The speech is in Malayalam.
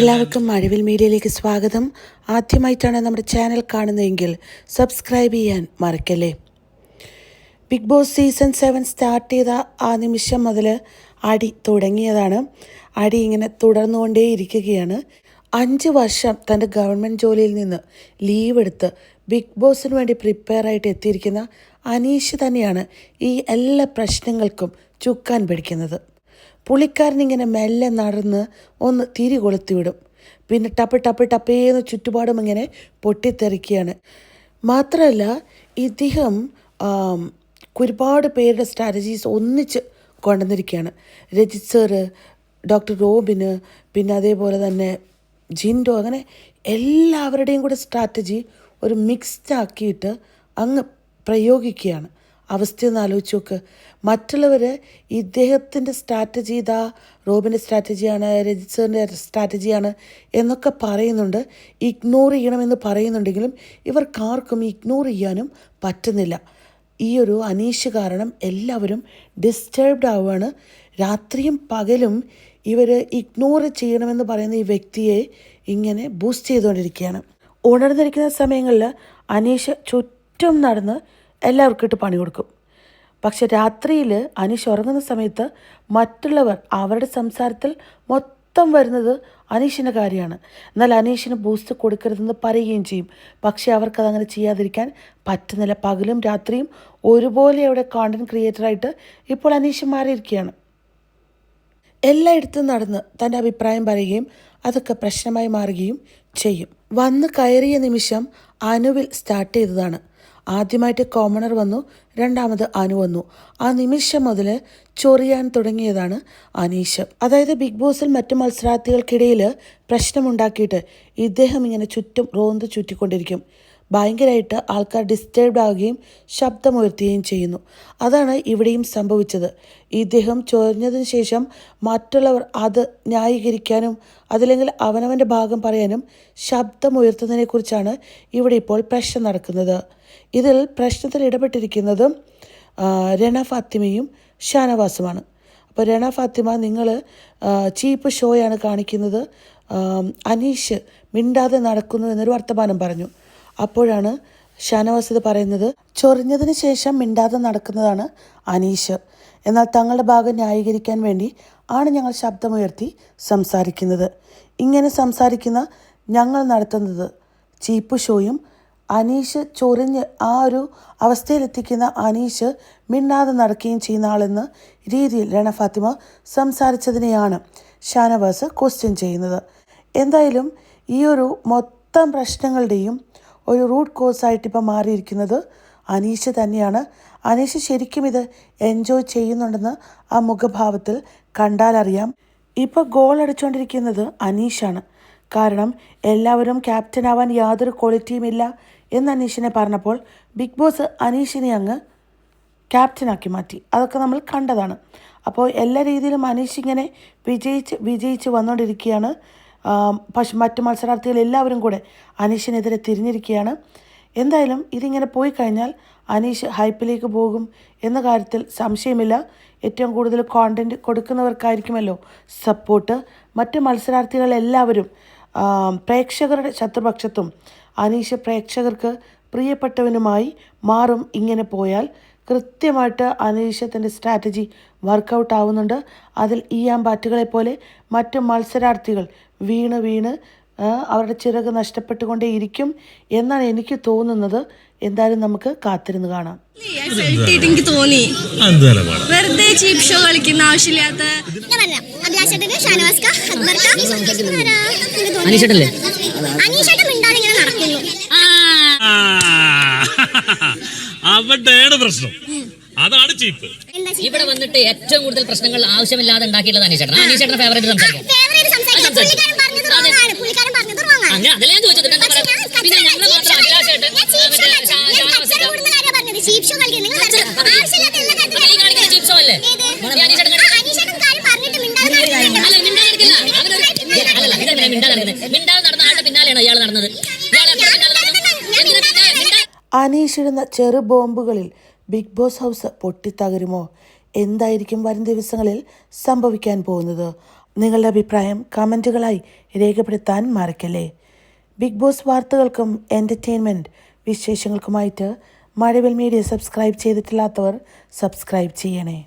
എല്ലാവർക്കും മഴവിൽ മീഡിയയിലേക്ക് സ്വാഗതം. ആദ്യമായിട്ടാണ് നമ്മുടെ ചാനൽ കാണുന്നതെങ്കിൽ സബ്സ്ക്രൈബ് ചെയ്യാൻ മറക്കല്ലേ. Big boss season seven start ചെയ്ത ആ നിമിഷം മുതൽ അടി തുടങ്ങിയതാണ്. അടി ഇങ്ങനെ തുടർന്നുകൊണ്ടേയിരിക്കുകയാണ്. അഞ്ച് വർഷം തന്റെ ഗവൺമെന്റ് ജോലിയിൽ നിന്ന് ലീവ് എടുത്ത് ബിഗ് ബോസിന് വേണ്ടി പ്രിപ്പയർ ആയിട്ട് എത്തിയിരിക്കുന്ന അനീഷ് തന്നെയാണ് ഈ എല്ലാ പ്രശ്നങ്ങൾക്കും ചുക്കാൻ പിടിക്കുന്നത്. പുള്ളിക്കാരൻ ഇങ്ങനെ മെല്ലെ നടന്ന് ഒന്ന് തിരി കൊളുത്തിവിടും പിന്നെ ടപ്പ് ടപ്പ് ടപ്പേന്ന് ചുറ്റുപാടും ഇങ്ങനെ പൊട്ടിത്തെറിക്കുകയാണ്. മാത്രമല്ല ഇദ്ദേഹം ഒരുപാട് പേരുടെ സ്ട്രാറ്റജീസ് ഒന്നിച്ച് കൊണ്ടുവന്നിരിക്കുകയാണ്. രജിത് സാറ് ഡോക്ടർ റോബിന് പിന്നെ അതേപോലെ തന്നെ ജിൻഡോ അങ്ങനെ എല്ലാവരുടെയും കൂടെ സ്ട്രാറ്റജി ഒരു മിക്സ്ഡ് ആക്കിയിട്ട് അങ്ങ് പ്രയോഗിക്കുകയാണ്. അവസ്ഥയൊന്ന് ആലോചിച്ച് നോക്ക്. മറ്റുള്ളവർ ഇദ്ദേഹത്തിന്റെ സ്ട്രാറ്റജി ഇതാ റോബിന്റെ സ്ട്രാറ്റജിയാണ് രജിത് സാറിന്റെ സ്ട്രാറ്റജിയാണ് എന്നൊക്കെ പറയുന്നുണ്ട്. ഇഗ്നോർ ചെയ്യണമെന്ന് പറയുന്നുണ്ടെങ്കിലും ഇവർക്കാർക്കും ഇഗ്നോർ ചെയ്യാനും പറ്റുന്നില്ല. ഈ ഒരു അനീഷ് കാരണം എല്ലാവരും ഡിസ്റ്റർബ്ഡ് ആവുകയാണ്. രാത്രിയും പകലും ഇവർ ഇഗ്നോർ ചെയ്യണമെന്ന് പറയുന്ന ഈ വ്യക്തിയെ ഇങ്ങനെ ബൂസ്റ്റ് ചെയ്തുകൊണ്ടിരിക്കുകയാണ്. ഉണർന്നിരിക്കുന്ന സമയങ്ങളിൽ അനീഷ് ചുറ്റും നടന്ന് എല്ലാവർക്കും ഇട്ട് പണി കൊടുക്കും. പക്ഷെ രാത്രിയിൽ അനീഷ് ഉറങ്ങുന്ന സമയത്ത് മറ്റുള്ളവർ അവരുടെ സംസാരത്തിൽ മൊത്തം വരുന്നത് അനീഷിന്റെ കാര്യമാണ്. എന്നാൽ അനീഷിന് ബൂസ്റ്റ് കൊടുക്കരുതെന്ന് പറയുകയും ചെയ്യും. പക്ഷേ അവർക്കത് അങ്ങനെ ചെയ്യാതിരിക്കാൻ പറ്റുന്നില്ല. പകലും രാത്രിയും ഒരുപോലെ അവിടെ കോണ്ടന്റ് ക്രിയേറ്ററായിട്ട് ഇപ്പോൾ അനീഷ് മാറിയിരിക്കുകയാണ്. എല്ലായിടത്തും നടന്ന് തന്റെ അഭിപ്രായം പറയുകയും അതൊക്കെ പ്രശ്നമായി മാറുകയും ചെയ്യും. വന്ന് കയറിയ നിമിഷം അനുവിൽ സ്റ്റാർട്ട് ചെയ്തതാണ്. ആദ്യമായിട്ട് കോമണർ വന്നു രണ്ടാമത് അനു വന്നു. ആ നിമിഷം മുതൽ ചൊറിയാൻ തുടങ്ങിയതാണ് അനീഷ്. അതായത് ബിഗ് ബോസിൽ മറ്റു മത്സരാർത്ഥികൾക്കിടയിൽ പ്രശ്നമുണ്ടാക്കിയിട്ട് ഇദ്ദേഹം ഇങ്ങനെ ചുറ്റും റോന്ത് ചുറ്റിക്കൊണ്ടിരിക്കും. ഭയങ്കരമായിട്ട് ആൾക്കാർ ഡിസ്റ്റർബ്ഡ് ആവുകയും ശബ്ദമുയർത്തുകയും ചെയ്യുന്നു. അതാണ് ഇവിടെയും സംഭവിച്ചത്. ഇദ്ദേഹം ചൊരിഞ്ഞതിന് ശേഷം മറ്റുള്ളവർ അത് ന്യായീകരിക്കാനും അതില്ലെങ്കിൽ അവനവന്റെ ഭാഗം പറയാനും ശബ്ദമുയർത്തുന്നതിനെക്കുറിച്ചാണ് ഇവിടെ ഇപ്പോൾ പ്രശ്നം നടക്കുന്നത്. ഇതിൽ പ്രശ്നത്തിൽ ഇടപെട്ടിരിക്കുന്നത് രണ ഫാത്തിമയും ഷാനവാസുമാണ്. അപ്പോൾ രണ ഫാത്തിമ നിങ്ങൾ ചീപ്പ് ഷോയാണ് കാണിക്കുന്നത്. അനീഷ് മിണ്ടാതെ നടക്കുന്നു എന്നൊരു വർത്തമാനം പറഞ്ഞു. അപ്പോഴാണ് ഷാനവാസ് പറയുന്നത്. ചൊറിഞ്ഞതിന് ശേഷം മിണ്ടാതെ നടക്കുന്നതാണ് അനീഷ്. എന്നാൽ തങ്ങളുടെ ഭാഗം ന്യായീകരിക്കാൻ വേണ്ടി ആണ് ഞങ്ങൾ ശബ്ദമുയർത്തി സംസാരിക്കുന്നത്. ഇങ്ങനെ സംസാരിക്കുന്ന ഞങ്ങൾ നടത്തുന്നത്. ചീപ്പ് ഷോയും അനീഷ് ചൊറിഞ്ഞ് ആ ഒരു അവസ്ഥയിലെത്തിക്കുന്ന അനീഷ് മിണ്ടാതെ നടക്കുകയും ചെയ്യുന്ന ആളെന്ന രീതിയിൽ രണ ഫാത്തിമ സംസാരിച്ചതിനെയാണ് ഷാനവാസ് ക്വസ്റ്റ്യൻ ചെയ്യുന്നത്. എന്തായാലും ഈ ഒരു മൊത്തം പ്രശ്നങ്ങളുടെയും ഒരു റൂട്ട് കോഴ്സായിട്ട് ഇപ്പോൾ മാറിയിരിക്കുന്നത് അനീഷ് തന്നെയാണ്. അനീഷ് ശരിക്കും ഇത് എൻജോയ് ചെയ്യുന്നുണ്ടെന്ന് ആ മുഖഭാവത്തിൽ കണ്ടാലറിയാം ഇപ്പോൾ ഗോൾ അടിച്ചുകൊണ്ടിരിക്കുന്നത് അനീഷാണ്. കാരണം എല്ലാവരും ക്യാപ്റ്റൻ ആവാൻ യാതൊരു ക്വാളിറ്റിയും ഇല്ല എന്ന് അനീഷിനെ പറഞ്ഞപ്പോൾ ബിഗ് ബോസ് അനീഷിനെ അങ്ങ് ക്യാപ്റ്റനാക്കി മാറ്റി. അതൊക്കെ നമ്മൾ കണ്ടതാണ്. അപ്പോൾ എല്ലാ രീതിയിലും അനീഷ് ഇങ്ങനെ വിജയിച്ച് വിജയിച്ച് വന്നുകൊണ്ടിരിക്കുകയാണ് പക്ഷെ മറ്റു മത്സരാർത്ഥികൾ എല്ലാവരും കൂടെ അനീഷിനെതിരെ തിരിഞ്ഞിരിക്കുകയാണ്. എന്തായാലും ഇതിങ്ങനെ പോയി കഴിഞ്ഞാൽ അനീഷ് ഹൈപ്പിലേക്ക് പോകും എന്ന കാര്യത്തിൽ സംശയമില്ല. ഏറ്റവും കൂടുതൽ കോണ്ടന്റ് കൊടുക്കുന്നവർക്കായിരിക്കുമല്ലോ സപ്പോർട്ട് മറ്റ് മത്സരാർത്ഥികളെല്ലാവരും പ്രേക്ഷകരുടെ ശത്രുപക്ഷത്തും അനീഷ് പ്രേക്ഷകർക്ക് പ്രിയപ്പെട്ടവനുമായി മാറും ഇങ്ങനെ പോയാൽ. കൃത്യമായിട്ട് അനീഷത്തിന്റെ സ്ട്രാറ്റജി വർക്കൗട്ട് ആവുന്നുണ്ട്. അതിൽ ഈ ആമ്പാറ്റുകളെ പോലെ മറ്റ് മത്സരാർത്ഥികൾ വീണ് വീണ് അവരുടെ ചിറക് നഷ്ടപ്പെട്ടുകൊണ്ടേ ഇരിക്കും എന്നാണ് എനിക്ക് തോന്നുന്നത്. എന്തായാലും നമുക്ക് കാത്തിരുന്ന് കാണാം. എനിക്ക് തോന്നി. വെറുതെ ചീപ്പ് ഷോ കളിക്കുന്ന ആവശ്യമില്ലാത്ത അഭിലാഷേട്ടന് ഷാനവാസ്ക അക്ബർക്ക ആരാ? എനിക്ക് അനീഷേട്ടല്ലേ? അനീഷേട്ടൻ മിണ്ടാതെ ഇങ്ങനെ നടക്കുന്നു അവിടെയാണ് പ്രശ്നം അതാണ് ചീപ്പ് ഇവിടെ വന്നിട്ട് ഏറ്റവും കൂടുതൽ പ്രശ്നങ്ങൾ ആവശ്യമില്ലാതെ ഉണ്ടാക്കിയിട്ടുള്ളത് അനീഷേട്ടൻ അനീഷേട്ടൻ ഫേവറേറ്റ് സംസാരിക്കാം അതല്ലേ ഞാൻ ചോദിച്ചത് പിന്നെ ഞങ്ങൾ മാത്രം അഭിലാഷേട്ടൻ അല്ലേ അനീഷേട്ടൻ. അല്ല മിണ്ടാതെ അനീഷിടുന്ന ചെറു ബോംബുകളിൽ ബിഗ് ബോസ് ഹൗസ് പൊട്ടിത്തകരുമോ? എന്തായിരിക്കും വരും ദിവസങ്ങളിൽ സംഭവിക്കാൻ പോകുന്നത്? നിങ്ങളുടെ അഭിപ്രായം കമന്റുകളായി രേഖപ്പെടുത്താൻ മറക്കല്ലേ. ബിഗ് ബോസ് വാർത്തകൾക്കും എന്റർടൈൻമെന്റ് വിശേഷങ്ങൾക്കുമായിട്ട് മഴവിൽ മീഡിയ സബ്സ്ക്രൈബ് ചെയ്തിട്ടില്ലാത്തവർ സബ്സ്ക്രൈബ് ചെയ്യണേ.